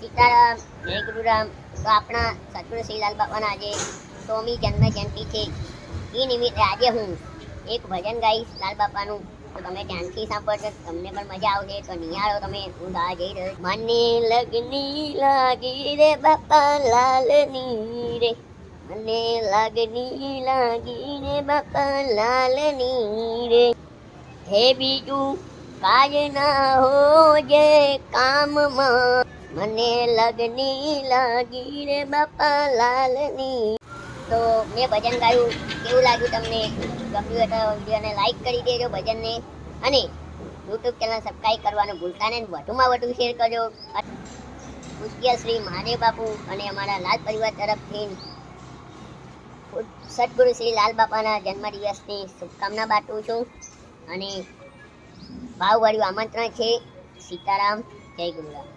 સીતારામ, જય ગુરુરામ. તો આપણા સદગુરુ શ્રીલાલ બાપાના આજે સોમી જન્મ જયંતિ છે. એ નિમિત્તે આજે હું એક ભજન ગાઈશ લાલ બાપાનું. તો તમે ધ્યાનથી સાંભળજો, તમને પણ મજા આવશે. તો નિહાળો તમે, હું ગાવા જઈ રહ્યો મને લગની લાગી રે બાપા લાલની રે. મને લગની લાગી રે બાપા લાલની રે. હે બીજું કાજ ના હો જે કામમાં. મને લગની લાગી રે બાપા લાલની. તો મેં ભજન ગાયું, કેવું લાગ્યું તમને? ગમ્યું હોય તો વિડીયોને લાઈક કરી દેજો ભજનને. અને યુટ્યુબ ચેનલ સબસ્ક્રાઈબ કરવાનું ભૂલતા નહીં વધુમાં વધુ શેર કરજો. પૂજ્ય શ્રી મહાદેવ બાપુ અને અમારા લાલ પરિવાર તરફથી સદગુરુ શ્રી લાલ બાપાના જન્મદિવસની શુભકામના બાટું છું. અને ભાવભર્યું આમંત્રણ છે સીતારામ. જય ગુરુરામ.